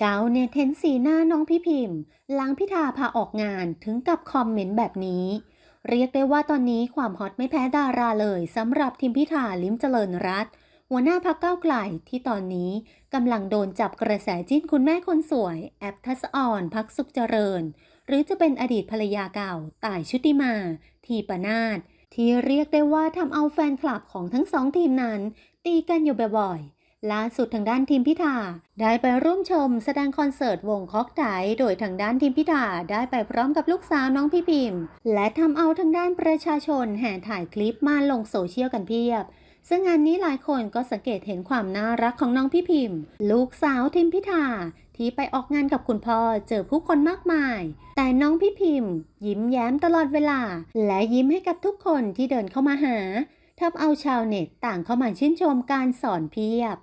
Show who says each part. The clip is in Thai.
Speaker 1: ชาวเน็ตเห็นสีหน้าน้องพี่พิมพ์หลังพิธาพาออกงานถึงกับคอมเมนต์แบบนี้ เรียกได้ว่าตอนนี้ความฮอตไม่แพ้ดาราเลยสำหรับทีมพิธาลิ้มเจริญรัตหัวหน้าพักเก้าไกลที่ตอนนี้กำลังโดนจับกระแสจิ้นคุณแม่คนสวย แอปทัศออนพักสุขเจริญ หรือจะเป็นอดีตภรรยาเก่าต่ายชุติมา ทีปนาศที่เรียกได้ว่าทำเอาแฟนคลับของทั้งสองทีมนั้น ตีกันอยู่บ่อยๆ ล่าสุดทางด้านทีมพิธาได้ไปร่วมชมแสดงคอนเสิร์ตวงคอกไดโดยทางด้านทีมพิธาได้ไปพร้อมกับลูกสาวน้องพี่พิมพ์ และทำเอาทางด้านประชาชนแห่ถ่ายคลิปมาลงโซเชียลกันเพียบซึ่งงานนี้หลายคนก็สังเกตเห็นความน่ารักของน้องพี่พิมพ์ ลูกสาวทีมพิธาที่ไปออกงานกับคุณพ่อเจอผู้คนมากมาย แต่น้องพี่พิมพ์ ยิ้มแย้มตลอดเวลา และยิ้มให้กับทุกคนที่เดินเข้ามาหาทำเอาชาวเน็ตต่างเข้ามาชื่นชมการสอนเพียบ